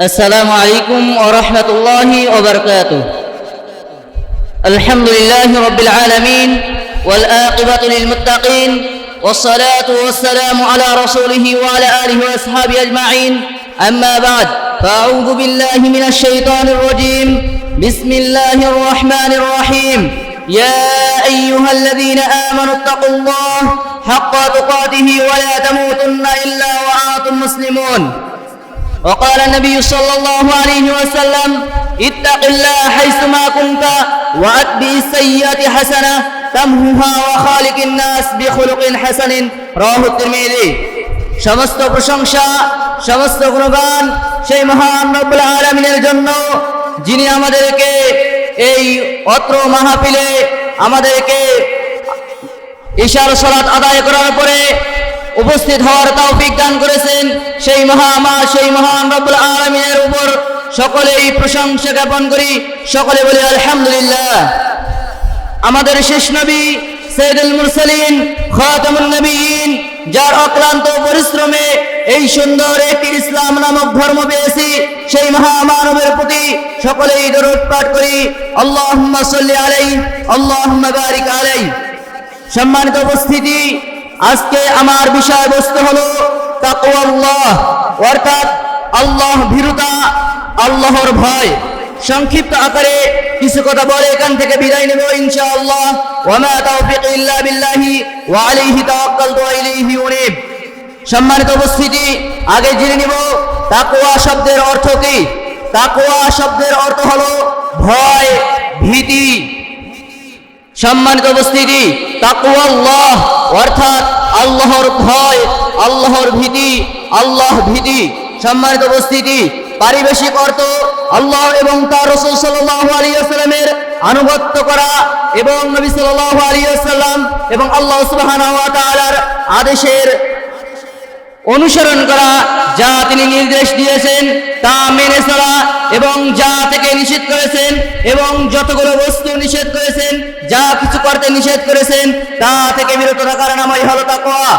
السلام عليكم ورحمة الله وبركاته. الحمد لله رب العالمين والآقبة للمتقين والصلاة والسلام على رسوله وعلى آله وأصحابه أجمعين. أما بعد فأعوذ بالله من الشيطان الرجيم. بسم الله الرحمن الرحيم. يا أيها الذين آمنوا اتقوا الله حق تقاته ولا تموتن إلا وأنتم مسلمون. وقال النبي صلى الله عليه وسلم اتق الله حيثما كنت وأتبع السيئة حسنة تمهها وخالق الناس بخلق حسن رواه الترمذي সমস্ত প্রশংসা সমস্ত গুণগান সেই মহান রব্বুল আলমিনের জন্য যিনি আমাদেরকে এই অত্র মাহফিলে আমাদেরকে ঈশার সলাৎ আদায় করার পরে উপস্থিত হওয়ার তৌফিক দান করেছেন সেই মহামা, সেই মহান রব্বুল আলমিনের উপর। সকলেই প্রশংসা জ্ঞাপন করি। সকলে বলি, আলহামদুলিল্লাহ। আমাদের শেষ নবী সৈয়দুল মুরসালিন, খাতামুন যার অক্লান্ত পরিশ্রমে এই সুন্দর একটি ইসলাম নামক ধর্ম পেয়েছি, সেই মহামানবের প্রতি সকলেই দরুদ পাঠ করি। আল্লাহ সাল্লি আলাই বারিক আলাই সম্মানিত উপস্থিতি আজকে আমার বিষয়বস্তু হলো তাকওয়াল্লাহ, অর্থাৎ আল্লাহ ভীরুতা, আল্লাহর ভয়। সংক্ষিপ্ত আকারে কিছু কথা বলে এখান থেকে বিদায় নেব ইনশাআল্লাহ। ওয়ামা তাওফিক ইল্লা বিল্লাহি ওয়া আলাইহি তাওয়াক্কালতু ওয়া ইলাইহি সম্মানিত উপস্থিতি, আগে জেনে নিব তাকওয়া শব্দের অর্থ কি? তাকওয়া শব্দের অর্থ হলো ভয়, ভীতি। সম্মানিত উপস্থিতি তাকুয়াল্লাহ অর্থাৎ আল্লাহর ভয়, আল্লাহর ভীতি, আল্লাহ ভীতি। সম্মানিত উপস্থিতি, পারিবেশিক অর্থ আল্লাহ এবং তার রসুল সাল্লাহ আলী আসসালামের আনুগত্য করা এবং নবী সাল আলী আসসালাম এবং আল্লাহ সুবাহ আদেশের অনুসরণ করা, যা তিনি নির্দেশ দিয়েছেন, তা মেনে চলা এবং যা থেকে নিষেধ করেছেন এবং যতগুলো বস্তু নিষেধ করেছেন, যা কিছু করতে নিষেধ করেছেন, তা থেকে বিরত থাকার নামই হলো তাকওয়া।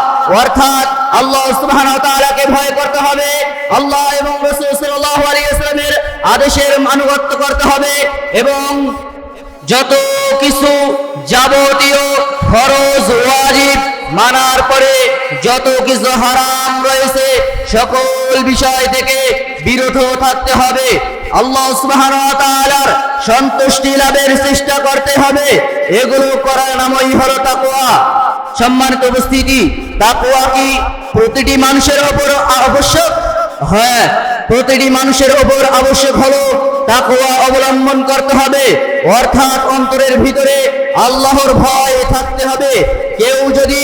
অর্থাৎ আল্লাহ সুবহানাহু তাআলাকে ভয় করতে হবে, আল্লাহ এবং রাসূল সাল্লাল্লাহু আলাইহি ওয়াসাল্লামের আদেশের আনুগত্য করতে হবে এবং যত কিছু যাবতীয় ফরজ, ওয়াজিব মানার পরে যত কিছু হারাম রয়েছে, সকল বিষয় থেকে বিরত থাকতে হবে। আল্লাহ তাআলার সন্তুষ্টি লাভের চেষ্টা করতে হবে। এগুলো করার নামই হলো তাকওয়া। সম্মানিত উপস্থিতি, তাকওয়া কি প্রতিটি মানুষের ওপর আবশ্যক? হ্যাঁ প্রতিটি মানুষের ওপর আবশ্যক হলো তাকওয়া অবলম্বন করতে হবে। অর্থাৎ অন্তরের ভিতরে আল্লাহর ভয় থাকতে হবে। কেউ যদি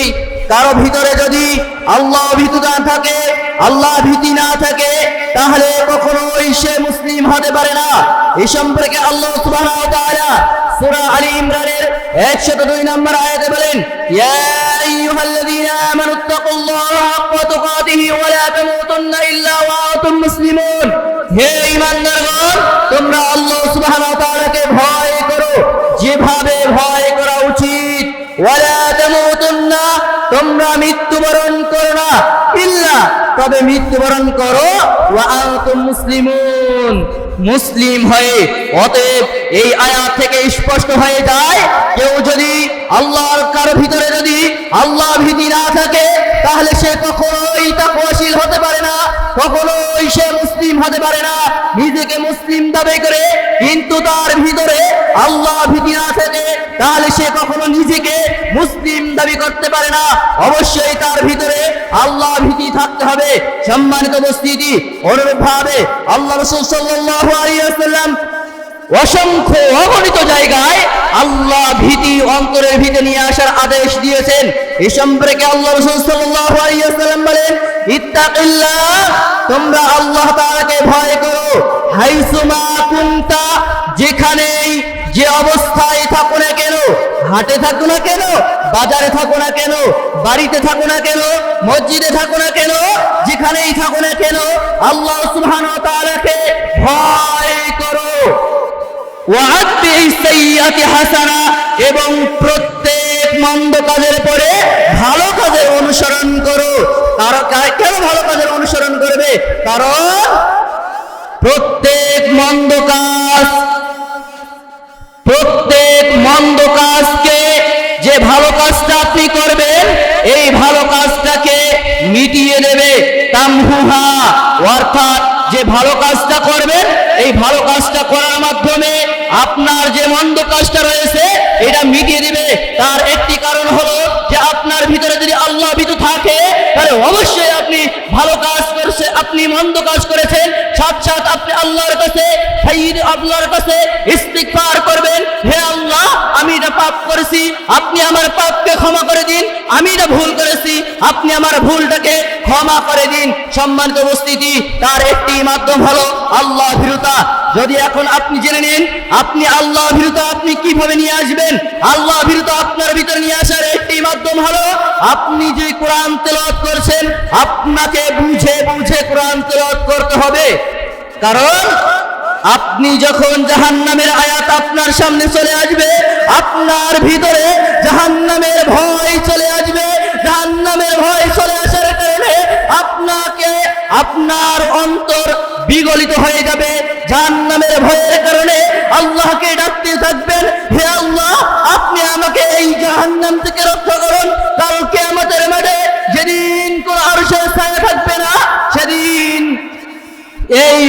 কারও ভিতরে যদি আল্লাহ ভীতু না থাকে, আল্লাহ ভীতি না থাকে, তাহলে কখনোই সে মুসলিম হতে পারে না। এই সম্পর্কে আল্লাহ তাআলা সূরা আলী ইমরানের 102 নম্বর আয়াতে বলেন, ইয়া আইয়ুহাল্লাযীনা আমানু তাকুল্লাহা হাক্কা তুকাতিহি ওয়া লা তামুতুন্না ইল্লা ওয়া আনতুম মুসলিমুন। হে ঈমানদারগণ, তোমরা আল্লাহ সুবহানাহু তাআলাকে ভয় করো। যেভাবে ভয় করা উচিত, ওয়ালা তামুতুন্না, তোমরা মৃত্যুবরণ করো না। ইল্লা, তবে মৃত্যুবরণ করো, ওয়া আনতুম মুসলিমুন। মুসলিম হয়ে, অতএব এই আয়াত থেকে স্পষ্ট হয়ে যায়, কেউ যদি আল্লাহর কারও ভিতরে যদি আল্লাহ ভীতি না থাকে, তাহলে সে কখনোই তাকওয়াশীল হতে পারে কখনোই সে মুসলিম হতে পারে না। নিজেকে মুসলিম দাবি করে, কিন্তু তার ভিতরে আল্লাহ ভীতি না থাকে, তাহলে সে কখনো নিজেকে মুসলিম দাবি করতে পারে না। অবশ্যই তার ভিতরে আল্লাহ ভীতি থাকতে হবে। সম্মানিত উপস্থিতি অনুরূপ ভাবে আল্লাহ রসুল সাল্লাহ ওয়াসাল্লাম অসংখ্য অগণিত জায়গায় আল্লাহ ভীতি অন্তরের ভীতি নিয়ে আসার আদেশ দিয়েছেন। এ সম্পর্কে আল্লাহ রসুল বলেন, ইত্তাকিল্লাহ, তোমরা আল্লাহ তাআলাকে ভয় করো। যেখানেই যে অবস্থায় থাকো না কেন, হাটে থাকো না কেন, বাজারে থাকো না কেন, বাড়িতে থাকো না কেন, মসজিদে থাকো না কেন, যেখানেই থাকো না কেন, আল্লাহ সুবহানাহু ওয়া ভয় হাসানা এবং প্রত্যেক মন্দ কাজের পরে ভালো কাজের অনুসরণ করো। তারা কেন ভালো কাজের অনুসরণ করবে? কারণ প্রত্যেক মন্দ কাজ, প্রত্যেক মন্দ কাজকে যে ভালো কাজটা আপনি করবেন, এই ভালো কাজটাকে মিটিয়ে দেবে তামহুহা। অর্থাৎ যে ভালো কাজটা করবেন, এই ভালো কাজটা করার মাধ্যমে আপনার যে মন্দ কাজটা রয়েছে, এটা মিটিয়ে দিবে। তার একটি কারণ হলো যে আপনার ভিতরে যদি আল্লাহ ভীতু থাকে, তাহলে অবশ্যই আপনি ভালো কাজ করছে, আপনি মন্দ কাজ করেছেন। সাথ সাথ আপনি আল্লাহর কাছে আল্লাহর কাছে ইস্তিগফার করবেন। হে আল্লাহ পাপ করেছি, আপনি আমার পাপকে ক্ষমা করে দিন, আমি এটা ভুল করেছি, আপনি আমার ভুলটাকে ক্ষমা করে দিন। সম্মানিত উপস্থিতি, তার একটি মাধ্যম হলো আল্লাহ ভীরুতা। যদি এখন আপনি জেনে নিন, আপনি আল্লাহ ভীরুতা আপনি কীভাবে নিয়ে আসবেন? আল্লাহ ভীরুতা আপনার ভিতরে নিয়ে আসার একটি মাধ্যম হলো, আপনি যে কোরআন তেলাওয়াত করছেন, আপনাকে বুঝে বুঝে কোরআন তেলাওয়াত করতে হবে। কারণ আপনি যখন জাহান্নামের আয়াত আপনার সামনে চলে আসবে, আপনার ভিতরে জাহান্নামের ভয় চলে আসবে। জাহান্নামের ভয় চলে আসার কারণে আপনাকে আপনার অন্তর বিগলিত হয়ে যাবে। জাহান্নামের ভয়ের কারণে আল্লাহকে ডাকতে থাকবেন, হে আল্লাহ, আপনি আমাকে এই জাহান্নাম থেকে রক্ষা করুন। কালকে আমাদের মাঠে যেদিন কোন আরশের ছায়া থাকবে না, সেদিন এই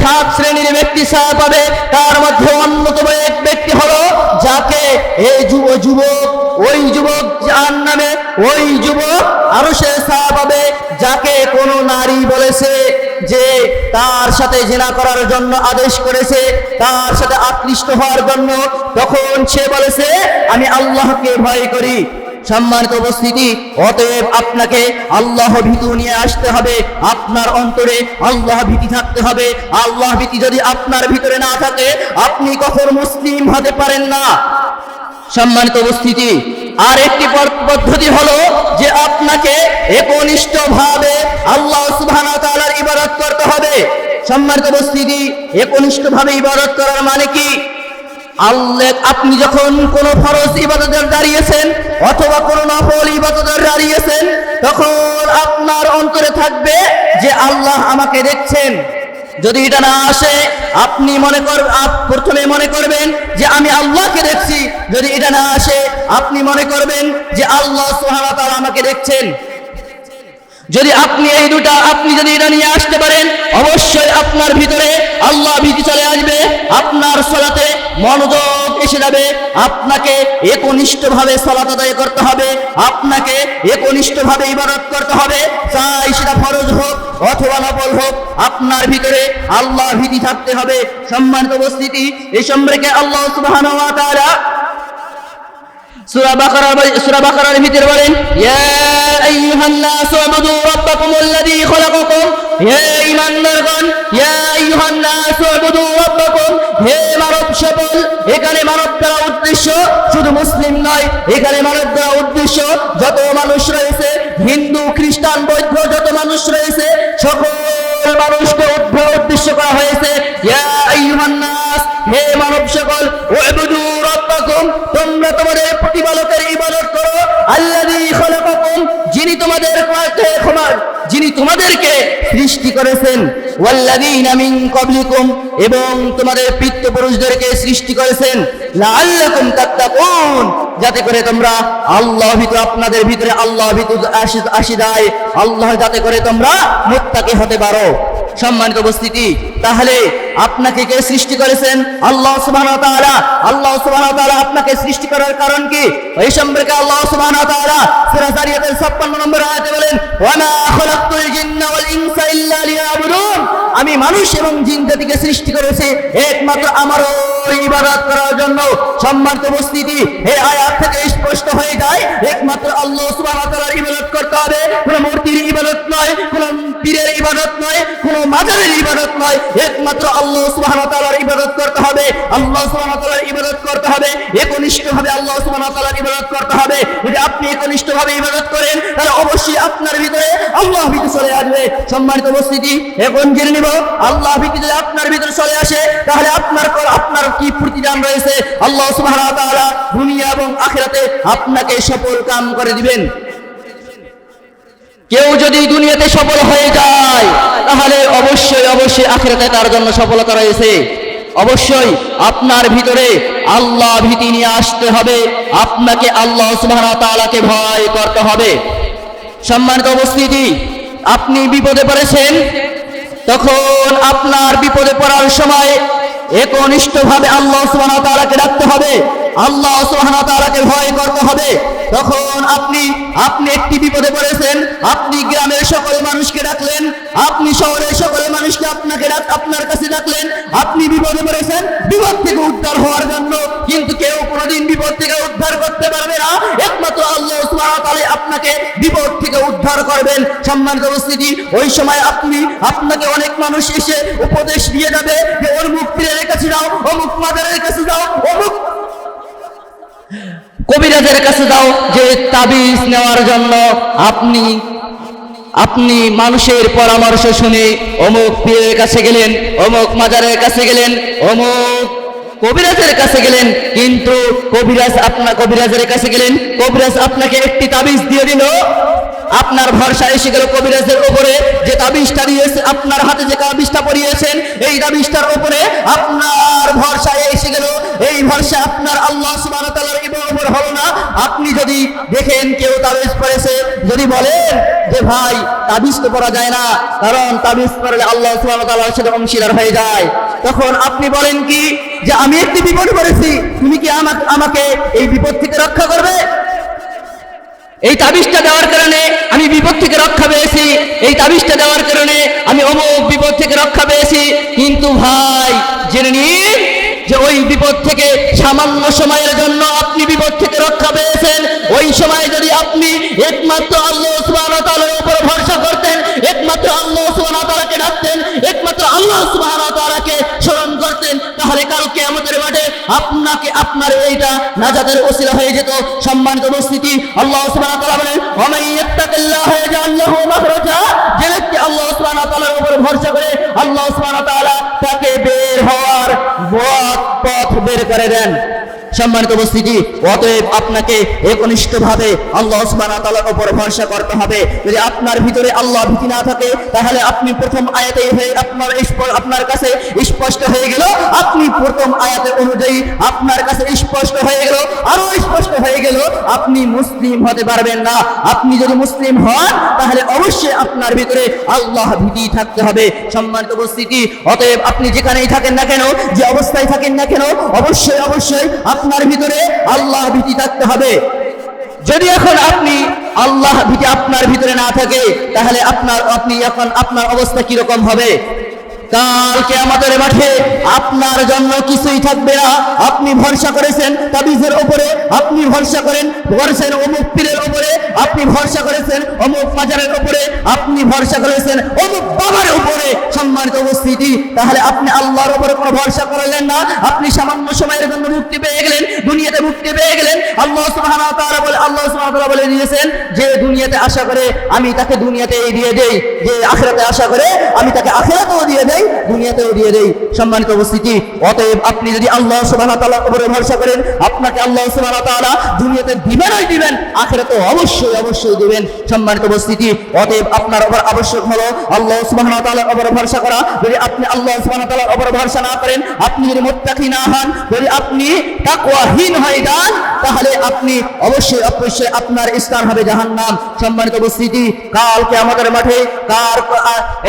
সাত শ্রেণির ব্যক্তি ছায়া পাবে। তার মধ্যে অন্যতম এক ব্যক্তি হলো যাকে এই যুব যুবক, ওই যুবক যার নামে ওই যুবক আরও সে ছায়া পাবে, যাকে কোনো নারী বলেছে যে তার সাথে জেনা করার জন্য আদেশ করেছে, তার সাথে আকৃষ্ট হওয়ার জন্য। তখন সে বলেছে, আমি আল্লাহকে ভয় করি। সম্মানিত উপস্থিতি, অতএব আপনাকে আল্লাহ ভীতু নিয়ে আসতে হবে, আপনার অন্তরে আল্লাহ ভীতি থাকতে হবে। আল্লাহ ভীতি যদি আপনার ভিতরে না থাকে, আপনি কখন মুসলিম হতে পারেন না। সম্মানিত উপস্থিতি আর একটি পদ্ধতি হলো যে আপনাকে একনিষ্ঠ ভাবে আল্লাহ তাআলার ইবাদত করতে হবে। সম্মানিত উপস্থিতি একনিষ্ঠ ভাবে ইবাদত করার মানে কি? আল্লাহ, আপনি যখন কোন ফরজ ইবাদতের দাঁড়িয়েছেন অথবা কোন নফল ইবাদতের দাঁড়িয়েছেন তখন আপনার অন্তরে থাকবে যে আল্লাহ আমাকে দেখছেন। যদি এটা না আসে, আপনি মনে কর প্রথমে মনে করবেন যে আমি আল্লাহকে দেখছি। যদি এটা না আসে, আপনি মনে করবেন যে আল্লাহ ওয়া তাআলা আমাকে দেখছেন। যদি আপনি এই দুটা, আপনি যদি এটা নিয়ে আসতে পারেন, অবশ্যই আপনার ভিতরে আল্লাহ ভীতি চলে আসবে, আপনার সলাতে মনোযোগ এসে যাবে, আপনাকে একনিষ্ঠ ভাবে সলাত আদায় করতে হবে, আপনাকে একনিষ্ঠ ভাবে ইবাদত করতে হবে, চাই সেটা ফরজ হোক অথবা নফল হোক, আপনার ভিতরে আল্লাহ ভীতি থাকতে হবে। সম্মানিত উপস্থিতি এই সম্পর্কে আল্লাহ তাআলা সূরা বাকারার সূরা বাকারার ভিতরে বলেন, ইয়া আইয়ুহান নাস উবুদু রাব্বাকুম আল্লাযী খলাকাকুম হে ঈমানদারগণ ইয়া আইয়ুহান নাস উবুদু রাব্বাকুম। হে মানব সকল এখানে মানব দ্বারা উদ্দেশ্য শুধু মুসলিম নয়, এখানে মানব দ্বারা উদ্দেশ্য যত মানুষ রয়েছে, হিন্দু, খ্রিস্টান, বৌদ্ধ, যত মানুষ রয়েছে, সকল মানুষকে উদ্দেশ্য করা হয়েছে। ইয়া হে মানব সকল উবুদু রাব্বাকুম, তোমরা তোমাদের প্রতিপালকের ইবাদত করো। আল্লাযী তোমাদের যিনি তোমাদেরকে সৃষ্টি করেছেন, ওয়াল্লাযীনা মিন ক্বাবলিকুম, এবং তোমাদের পিতৃপুরুষদেরকে সৃষ্টি করেছেন, লাআল্লাকুম তাত্তাকুন, যাতে করে তোমরা আল্লাহ ভিতর, আপনাদের ভিতরে আল্লাহ ভিতর আসি দেয়, আল্লাহ যাতে করে তোমরা মুত্তাকি হতে পারো। সম্মানিত উপস্থিতি, তাহলে আপনাকে কে সৃষ্টি করেছেন? আল্লাহ তাআলা। আল্লাহ তাআলা আপনাকে সৃষ্টি করার কারণ কি? এই সম্পর্কে আল্লাহ জারিয়াতের 56 নম্বর আয়াতে বলেন আমি মানুষ এবং জিন সৃষ্টি করেছি, একমাত্র আমার ইবাদত করার জন্য সম্মানিত উপস্থিতি, এই আয়াত থেকে স্পষ্ট হয়ে যায়, একমাত্র আল্লাহ সুবহানাহু ওয়া তাআলার ইবাদত করতে হবে। কোন মূর্তির ইবাদত নয়, কোন পীরের ইবাদত নয়, কোন মাজারের ইবাদত নয়, একমাত্র আল্লাহ সুবহানাহু ওয়া তাআলার ইবাদত করতে হবে। আল্লাহ সুবহানাহু ওয়া তাআলার ইবাদত করতে হবে, একনিষ্ঠভাবে আল্লাহ সুবহানাহু ওয়া তাআলার ইবাদত করতে হবে। যদি আপনি একনিষ্ঠভাবে ইবাদত করেন, তাহলে অবশ্যই আপনার ভিতরে আল্লাহ ভীতি চলে আসবে। সম্মানিত উপস্থিতি, এখন জেনে নিব, আল্লাহ ভীতি যদি আপনার ভিতরে চলে আসে, তাহলে আপনার আপনার কি প্রতিদান রয়েছে। আল্লাহ সুবহানাহু দুনিয়া এবং আখিরাতে আপনাকে সফল কাম করে দিবেন। কেউ যদি দুনিয়াতে সফল হয়ে যায়, তাহলে অবশ্যই অবশ্যই আখিরাতে তার জন্য সফলতা রয়েছে। অবশ্যই আপনার ভিতরে আল্লাহ ভীতি নিয়ে আসতে হবে। আপনাকে আল্লাহ সুবহানাহু ওয়া ভয় করতে হবে। সম্মানিত উপস্থিতি, আপনি বিপদে পড়েছেন, তখন আপনার বিপদে পড়ার সময় একনিষ্ঠভাবে আল্লাহ সুবহানাহু তাআলাকে ডাকতে হবে। আল্লাহ সুবহানাহু তাআলাকে ভয় করতে হবে। তখন আপনি আপনি একটি বিপদে পড়েছেন, আপনি গ্রামের সকল মানুষকে ডাকলেন, আপনি শহরের সকল মানুষকে আপনাকে আপনার কাছে ডাকলেন, আপনি বিপদে পড়েছেন, বিপদ থেকে উদ্ধার হওয়ার জন্য। কিন্তু কেউ কোনোদিন বিপদ থেকে উদ্ধার করতে পারবে না। একমাত্র আল্লাহ তাআলা আপনাকে বিপদ থেকে উদ্ধার করবেন। সম্মানিত উপস্থিতি, ওই সময় আপনি, আপনাকে অনেক মানুষ এসে উপদেশ দিয়ে যাবে যে অমুক পীরের কাছে যাও অমুক মাদারের কাছে যাও অমুক কবিরাজের কাছে যাও। যে তাবিজ নেওয়ার জন্য আপনি আপনি মানুষের পরামর্শ শুনে অমুক পীরের কাছে গেলেন, অমুক মাজারের কাছে গেলেন, অমুক কবিরাজের কাছে গেলেন, কিন্তু কবিরাজ আপনা কবিরাজের কাছে গেলেন, কবিরাজ আপনাকে একটি তাবিজ দিয়ে দিল। আপনার ভরসা এসে গেল কবিরাজের উপরে, যে তাবিজটা দিয়েছে, আপনার হাতে যে তাবিজটা পরিয়েছেন এই তাবিজটার উপরে আপনার ভরসা এসে গেল। এই ভরসা আপনার আল্লাহ সুবহানাহু তাআলার না। আপনি যদি দেখেন কেউ তাবিজ পড়েছে, যদি বলেন যে ভাই, তাবিজ তো পড়া যায় না, কারণ তাবিজ পড়লে আল্লাহ সুবহানাহু তাআলার সাথে অংশীদার হয়ে যায়। তখন আপনি বলেন কি, যে আমি একটি বিপদ পড়েছি তুমি কি আমাকে এই বিপদ থেকে রক্ষা করবে? এই তাবিজটা দেওয়ার কারণে আমি বিপদ থেকে রক্ষা পেয়েছি। এই তাবিজটা দেওয়ার কারণে আমি অমুক বিপদ থেকে রক্ষা পেয়েছি। কিন্তু ভাই, জেনে নিন যে ওই বিপদ থেকে সামান্য সময়ের জন্য আপনি বিপদ থেকে রক্ষা পেয়েছেন। ওই সময় যদি আপনি একমাত্র আল্লাহ ওয়া উপর ভরসা করতেন, একমাত্র আল্লাহ ওয়া ডাকতেন, একমাত্র আল্লাহ সুবহানাহু স্মরণ করতেন, তাহলে কালকে আমাদের আপনাকে আপনার এইটা নাজাতের ওসিলা হয়ে যেত। সম্মানিত উপস্থিতি, আল্লাহ সুবহানাহু ওয়া তাআলা বলেন হয়ে যায় আল্লাহু মাখরাজা যে ব্যক্তি আল্লাহ সুবহানাহু ওয়া তাআলার উপর ভরসা করে আল্লাহ সুবহানাহু ওয়া তাআলা তাকে বের হওয়ার পথ বের করে দেন। সম্মানিত উপস্থিতি, অতএব আপনাকে একনিষ্ঠভাবে আল্লাহ সুবহানাহু ওয়া তাআলার উপর ভরসা করতে হবে। যদি আপনার ভিতরে আল্লাহ ভীতি না থাকে, তাহলে আপনি প্রথম আয়াতে হয়ে আপনার আপনার কাছে স্পষ্ট হয়ে গেল। আপনি প্রথম আয়াতের অনুযায়ী আপনার কাছে স্পষ্ট হয়ে গেল। আরও স্পষ্ট হয়ে গেল, আপনি মুসলিম হতে পারবেন না। আপনি যদি মুসলিম হন, তাহলে অবশ্যই আপনার ভিতরে আল্লাহ ভীতি থাকতে হবে। সম্মানিত উপস্থিতি, অতএব আপনি যেখানেই থাকেন না কেন, যে অবস্থায় থাকেন না কেন, অবশ্যই অবশ্যই আপনার ভিতরে আল্লাহ ভীতি থাকতে হবে। যদি এখন আপনি আল্লাহ ভীতি আপনার ভিতরে না থাকে, তাহলে আপনার আপনি এখন আপনার অবস্থা কীরকম হবে? কালকে আমাদের মাঠে আপনার জন্য কিছুই থাকবে না। আপনি ভরসা করেছেন তাবিজের উপরে আপনি ভরসা করেন করেছেন অমুক পীরের উপরে আপনি ভরসা করেছেন অমুক মাজারের উপরে আপনি ভরসা করেছেন অমুক বাবার উপরে সম্মানিত উপস্থিতি, তাহলে আপনি আল্লাহর উপরে কোনো ভরসা করলেন না? আপনি সামান্য সময়ের জন্য মুক্তি পেয়ে গেলেন, দুনিয়াতে মুক্তি পেয়ে গেলেন। আল্লাহ ওয়া তাআলা বলে আল্লাহ তাআলা বলে দিয়েছেন যে, দুনিয়াতে আশা করে আমি তাকে দুনিয়াতে দিয়ে দেই, যে আখিরাতে আশা করে আমি তাকে আখিরাতেও দিয়ে দেই। দুনিয়াতেও দিয়ে দেই। সম্মানিত উপস্থিতি, অতএব আপনি যদি আল্লাহ সুবহানাহু ওয়া তাআলার উপরে ভরসা করেন, আপনাকে আল্লাহ সুবহানাহু ওয়া তাআলা দুনিয়াতে দিবেনই দিবেন আখিরাতে অবশ্যই অবশ্যই দিবেন। সম্মানিত উপস্থিতি, অতএব আপনার উপর আবশ্যক হলো আল্লাহ সুবহানাহু ওয়া তাআলার উপর ভরসা করা। যদি আপনি আল্লাহ সুবহানাহু ওয়া তাআলার উপর ভরসা না করেন, আপনি যদি মুত্তাকি না হন, যদি আপনি তাকওয়াহীন হয়ে যান, তাহলে আপনি অবশ্যই অবশ্যই আপনার স্থান হবে জাহান্নাম। সম্মানিত উপস্থিতি কালকে আমাদের মাঠে, কার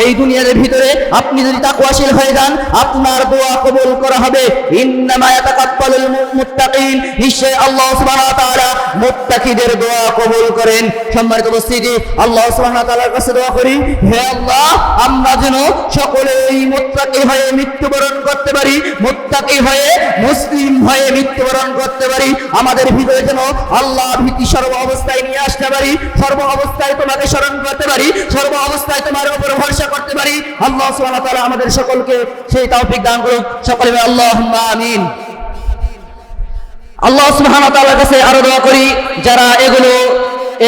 এই দুনিয়ার ভিতরে আপনি যদি তাকওয়াশীল হয়ে যান, আপনার দোয়া কবুল করা হবে। ইন্নামা ইয়াতাকাব্বালুল মুত্তাকিন নিশ্চয় আল্লাহ সুবহানাহু ওয়া তাআলা মুত্তাকিদের দোয়া কবুল করেন। সম্মানিত উপস্থিতি, আল্লাহ সুবহানাহু ওয়া তাআলার কাছে দোয়া করি, হে আল্লাহ, আমরা যেন মুত্তাকি হয়ে মৃত্যুবরণ করতে পারি, মুত্তাকি হয়ে মুসলিম হয়ে মৃত্যুবরণ করতে পারি। আমাদের ভিতরে যেন আল্লাহ ভীতি সর্ব অবস্থায় নিয়ে আসতে পারি, সর্ব অবস্থায় তোমাকে স্মরণ করতে পারি, সর্ব অবস্থায় তোমার উপর ভরসা করতে পারি। আল্লাহ সুবহানাহু ওয়া তাআলা আমাদের সকলকে সেই তৌফিক দান করুন। সকলে বলি, আল্লাহুম্মা আমিন। আল্লাহ ওয়া কাছে আরও দোয়া করি, যারা এগুলো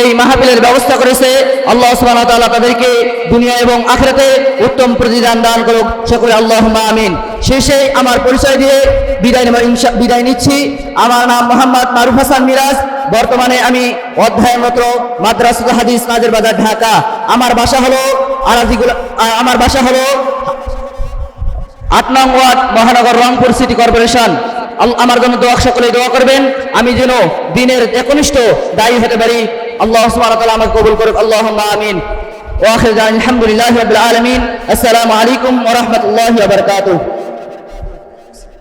এই মাহফিলের ব্যবস্থা করেছে, আল্লাহ ওয়া তাআলা তাদেরকে দুনিয়া এবং আখিরাতে উত্তম প্রতিদান দান করুক। সকলে, আল্লাহুম্মা আমিন। শেষে আমার পরিচয় দিয়ে বিদায় বিদায় নিচ্ছি। আমার নাম মোহাম্মদ মারুফ হাসান মিরাজ। বর্তমানে আমি অধ্যয়নরত মাদ্রাসা হাদিস নাজের বাজার, ঢাকা। আমার বাসা হলো আরাজিগুলা আমার বাসা হলো আট নং ওয়ার্ড, মহানগর রংপুর সিটি কর্পোরেশন। আমার জন্য দোয়া সকলে দোয়া করবেন। আমি যেন দিনের একনিষ্ঠ দায়ী হতে পারি। আল্লাহ আমাকে কবুল করুক। আল্লাহ আমিন। ওয়াখির আলহামদুলিল্লাহ আলমিন। আসসালামু আলাইকুম ওরহমতুল্লাহ বারাকাতুহু।